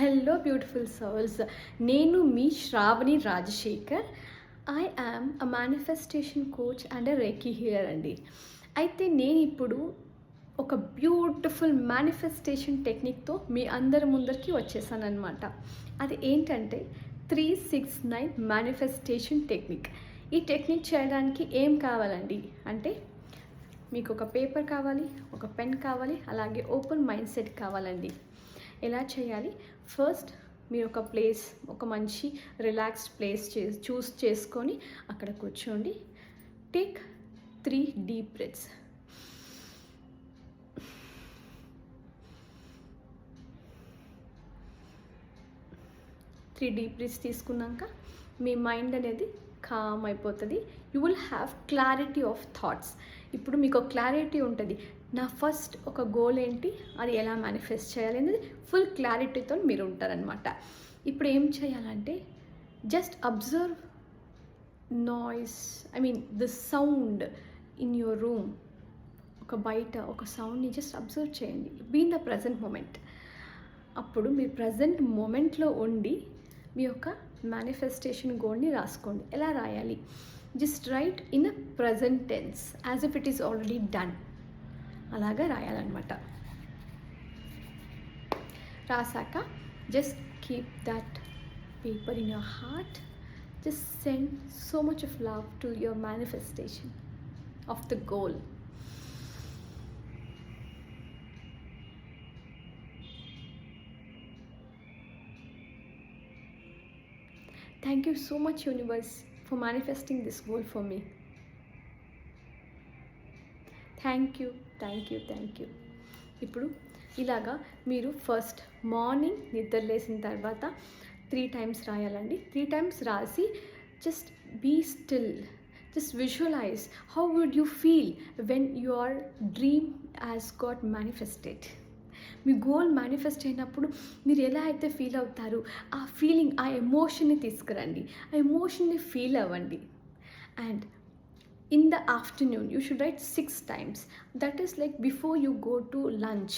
Hello beautiful souls నేను మీ Sravani Rajasekhar. I am a manifestation coach and a reiki here అండి. అయితే నేను ఇప్పుడు ఒక బ్యూటిఫుల్ మేనిఫెస్టేషన్ టెక్నిక్తో మీ అందరి ముందరికి వచ్చేసానమాట అది ఏంటంటే three six nine manifestation technique ఈ టెక్నిక్ చేయడానికి ఏం కావాలండి? అంటే మీకు ఒక పేపర్ కావాలి ఒక పెన్ కావాలి అలాగే ఓపెన్ మైండ్ సెట్ కావాలండి. ఎలా చేయాలి? ఫస్ట్ మీరు ఒక ప్లేస్ ఒక మంచి రిలాక్స్డ్ ప్లేస్ చే చూస్ చేసుకొని అక్కడ కూర్చోండి. Take three deep breaths three deep breaths తీసుకున్నాక మీ మైండ్ అనేది కామ్ అయిపోతుంది. You will have clarity of thoughts ఇప్పుడు మీకు క్లారిటీ ఉంటుంది. నా ఫస్ట్ ఒక గోల్ ఏంటి? అది ఎలా మేనిఫెస్ట్ చేయాలి అనేది ఫుల్ క్లారిటీతో మీరు ఉంటారనమాట ఇప్పుడు ఏం చేయాలంటే just observe noise I mean the sound in your room ఒక బయట ఒక సౌండ్ని జస్ట్ అబ్జర్వ్ చేయండి. Be in the present moment అప్పుడు మీ ప్రజెంట్ మూమెంట్లో ఉండి మీ యొక్క మేనిఫెస్టేషన్ గోల్ని రాసుకోండి. ఎలా రాయాలి? Just write in a present tense as if it is already done అలాగా రాయాలన్నమాట. రాసాక just keep that paper in your heart just send so much of love to your manifestation of the goal Thank you so much, universe, for manifesting this goal for me. Thank you thank you thank you. ఇప్పుడు ఇలాగా మీరు first morning నిద్ర లేసిన తర్వాత three times రాయాలండి. Three times రాసి just be still just visualize how would you feel when your dream as got manifested me goal manifest అయినప్పుడు మీరు ఎలా అయితే ఫీల్ అవుతారు ఆ ఫీలింగ్ ఆ ఎమోషన్ని తీసుకురండి. ఆ ఎమోషన్ని ఫీల్ అవ్వండి. And in the afternoon you should write six times that is like before you go to lunch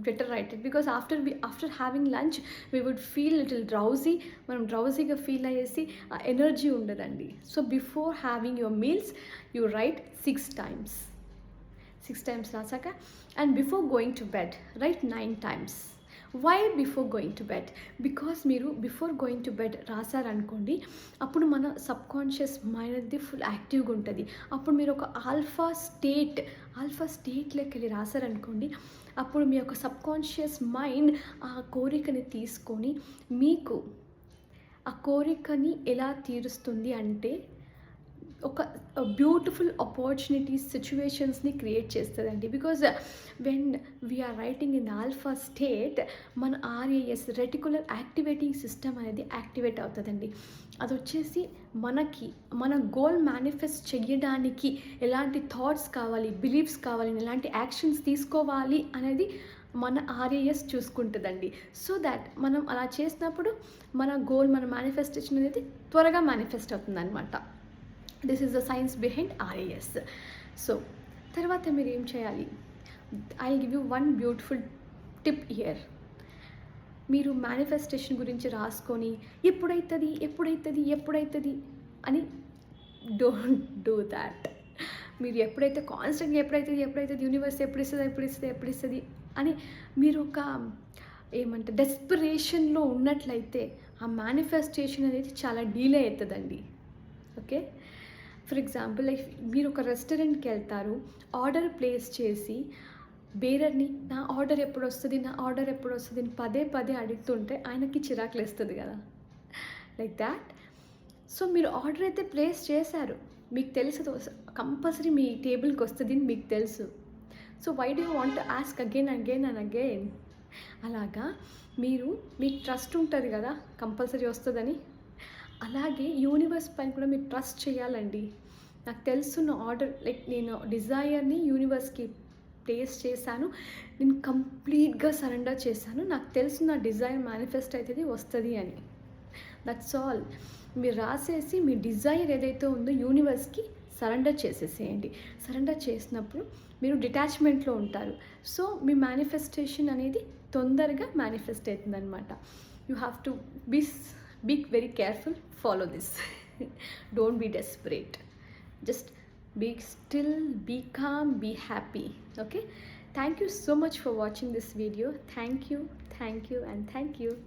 better write it because after we after having lunch we would feel little drowsy మనం డ్రౌజీగా feel అయ్యేసి ఆ energy ఉండదండి so before having your meals you write six times six times రాసాక and before going to bed write nine times why before going to bed because మీరు before going to bed రాశారనుకోండి అప్పుడు మన subconscious mind అనేది full యాక్టివ్గా ఉంటుంది. అప్పుడు మీరు ఒక ఆల్ఫా స్టేట్ ఆల్ఫా స్టేట్లోకి వెళ్ళి రాశారనుకోండి అప్పుడు మీ యొక్క సబ్ కాన్షియస్ మైండ్ ఆ కోరికని తీసుకొని మీకు ఆ కోరికని ఎలా తీరుస్తుంది అంటే ఒక బ్యూటిఫుల్ ఆపర్చునిటీస్ సిచ్యువేషన్స్ని క్రియేట్ చేస్తుందండి. Because when we are writing in alpha state మన ఆర్ఏఎస్ రెటికులర్ యాక్టివేటింగ్ సిస్టమ్ అనేది యాక్టివేట్ అవుతుందండి. అది వచ్చేసి మనకి మన గోల్ మేనిఫెస్ట్ చేయడానికి ఎలాంటి థాట్స్ కావాలి బిలీఫ్స్ కావాలి ఎలాంటి యాక్షన్స్ తీసుకోవాలి అనేది మన ఆర్ఏఎస్ చూసుకుంటుందండి. సో దాట్ మనం అలా చేసినప్పుడు మన గోల్ మన మేనిఫెస్టేషన్ అనేది త్వరగా మేనిఫెస్ట్ అవుతుందన్నమాట. This is the science behind RAS so తర్వాత మీరు ఏం చేయాలి? I give you one beautiful tip here మీరు మేనిఫెస్టేషన్ గురించి రాసుకొని ఎప్పుడైతుంది? ఎప్పుడైతుంది? ఎప్పుడైతుంది? అని డోంట్ డూ దాట్ మీరు ఎప్పుడైతే కాన్స్టెంట్గా ఎప్పుడైతుంది? ఎప్పుడైతుంది? యూనివర్స్ ఎప్పుడు ఇస్తుంది ఎప్పుడు ఇస్తుంది ఎప్పుడు ఇస్తుంది అని మీరు ఒక ఏమంటే డెస్పిరేషన్లో ఉన్నట్లయితే ఆ మేనిఫెస్టేషన్ అనేది చాలా డీలే అవుతుందండి. ఓకే ఫర్ ఎగ్జాంపుల్ లైక్ మీరు ఒక రెస్టారెంట్కి వెళ్తారు ఆర్డర్ ప్లేస్ చేసి బేరర్ని నా ఆర్డర్ ఎప్పుడు వస్తుంది నా ఆర్డర్ ఎప్పుడు వస్తుంది అని పదే పదే అడుగుతుంటే ఆయనకి చిరాకులు వేస్తుంది కదా. లైక్ దాట్ సో మీరు ఆర్డర్ అయితే ప్లేస్ చేశారు. మీకు తెలుసు కంపల్సరీ మీ టేబుల్కి వస్తుంది అని మీకు తెలుసు. So why do want ask again again and again అలాగా మీరు మీకు ట్రస్ట్ ఉంటుంది కదా కంపల్సరీ వస్తుందని. అలాగే యూనివర్స్ పైన కూడా మీరు ట్రస్ట్ చేయాలండి. నాకు తెలుసున్న ఆర్డర్ లైక్ నేను డిజైర్ని యూనివర్స్కి ప్లేస్ చేశాను. నేను కంప్లీట్గా సరెండర్ చేశాను. నాకు తెలుసు నా డిజైర్ మేనిఫెస్ట్ అవుతుంది వస్తుంది అని. దట్స్ ఆల్ మీరు రాసేసి మీ డిజైర్ ఏదైతే ఉందో యూనివర్స్కి సరెండర్ చేసేసేయండి. సరెండర్ చేసినప్పుడు మీరు డిటాచ్మెంట్లో ఉంటారు. సో మీ మేనిఫెస్టేషన్ అనేది తొందరగా మేనిఫెస్ట్ అవుతుంది అనమాట హ్యావ్ టు బిస్ be very careful follow this. Don't be desperate. Just be still be calm be happy okay? Thank you so much for watching this video. Thank you thank you and thank you